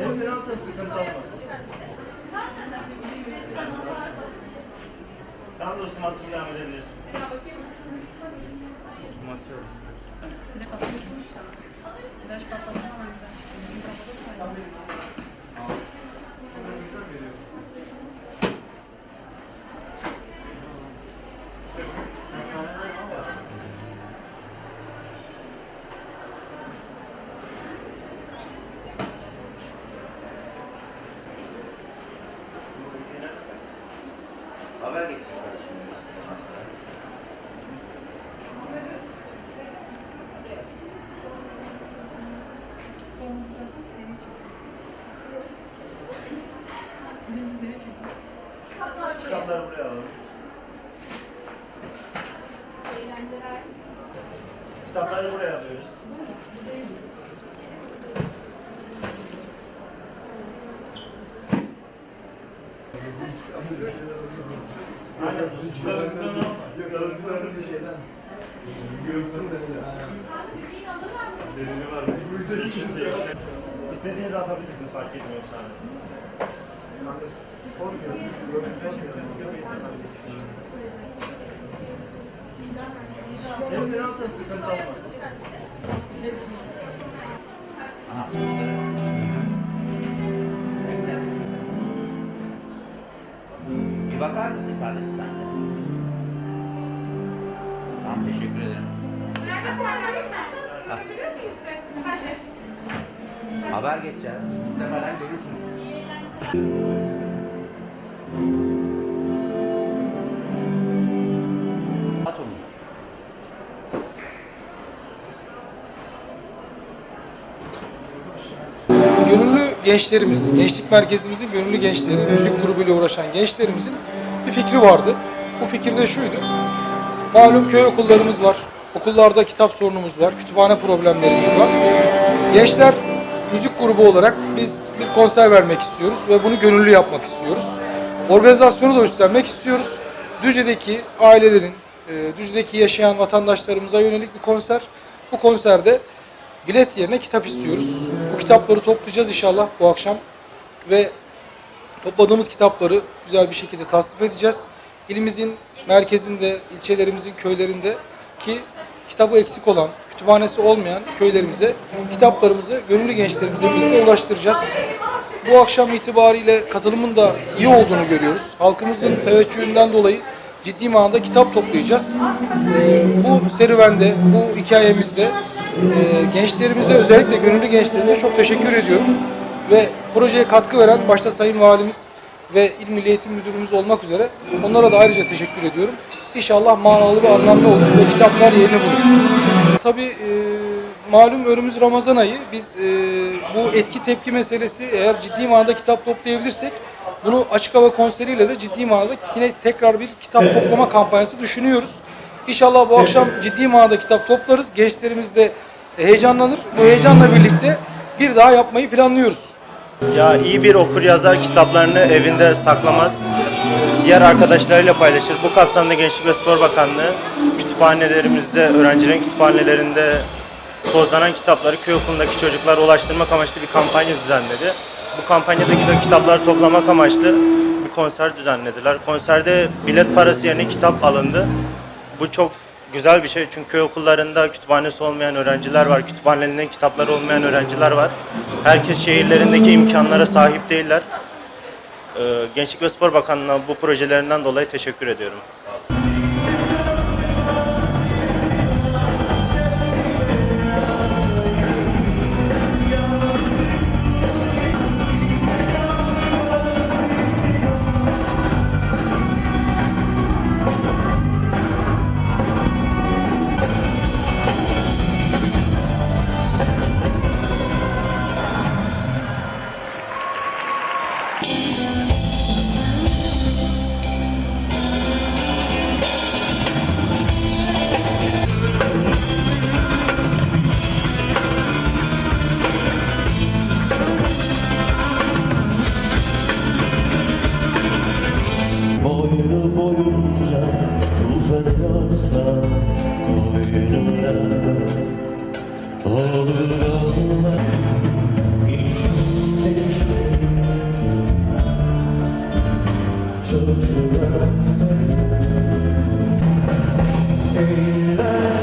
Enflasyon sıkıntı olmasın. Tam dostum atıp devam edebilirsin. Maçı. Biraz patlamış. Kitapları buraya alalım. Kitapları buraya alıyoruz. Aynen. İstediğinizi atabilirsiniz fark etmiyor sadece. Hepsini atın sıkıntı olmasın. Bir bakar mısın kardeşim sen de? Tamam teşekkür ederim. Haber geçeceğiz. Muhtemelen görürsün. Gönüllü gençlerimiz, gençlik merkezimizin gönüllü gençleri, müzik grubuyla uğraşan gençlerimizin bir fikri vardı. Bu fikir de şuydu. Malum köy okullarımız var. Okullarda kitap sorunumuz var. Kütüphane problemlerimiz var. Gençler müzik grubu olarak biz bir konser vermek istiyoruz ve bunu gönüllü yapmak istiyoruz. Organizasyonu da üstlenmek istiyoruz. Düzce'deki ailelerin, e, Düzce'deki yaşayan vatandaşlarımıza yönelik bir konser. Bu konserde bilet yerine kitap istiyoruz. Bu kitapları toplayacağız inşallah bu akşam ve topladığımız kitapları güzel bir şekilde tasnif edeceğiz. İlimizin merkezinde, ilçelerimizin köylerinde ki kitabı eksik olan, kütüphanesi olmayan köylerimize kitaplarımızı gönüllü gençlerimize birlikte ulaştıracağız. Bu akşam itibariyle katılımın da iyi olduğunu görüyoruz. Halkımızın teveccühünden dolayı ciddi manada kitap toplayacağız. Ee, bu serüvende, bu hikayemizde gençlerimize özellikle gönüllü gençlerimize çok teşekkür ediyorum. Ve projeye katkı veren başta Sayın Valimiz ve İl Milli Eğitim Müdürümüz olmak üzere onlara da ayrıca teşekkür ediyorum. İnşallah manalı ve anlamlı olur ve kitaplar yerini bulur. Tabii e, malum önümüz Ramazan ayı. Biz e, bu etki tepki meselesi eğer ciddi manada kitap toplayabilirsek bunu açık hava konseriyle de ciddi manada yine tekrar bir kitap toplama kampanyası düşünüyoruz. İnşallah bu akşam ciddi manada kitap toplarız. Gençlerimiz de heyecanlanır. Bu heyecanla birlikte bir daha yapmayı planlıyoruz. Ya iyi bir okur yazar kitaplarını evinde saklamaz. Diğer arkadaşlarıyla paylaşır. Bu kapsamda Gençlik ve Spor Bakanlığı kütüphanelerimizde, öğrencilerin kütüphanelerinde tozlanan kitapları köy okulundaki çocuklara ulaştırmak amaçlı bir kampanya düzenledi. Bu kampanyadaki de kitapları toplamak amaçlı bir konser düzenlediler. Konserde bilet parası yerine kitap alındı. Bu çok güzel bir şey çünkü köy okullarında kütüphanesi olmayan öğrenciler var, kütüphanelerinde kitapları olmayan öğrenciler var. Herkes şehirlerindeki imkanlara sahip değiller. Ee, Gençlik ve Spor Bakanlığı'na bu projelerinden dolayı teşekkür ediyorum. Boynu boyunca uzanıyorsa koynuna Olur olmaz Amen.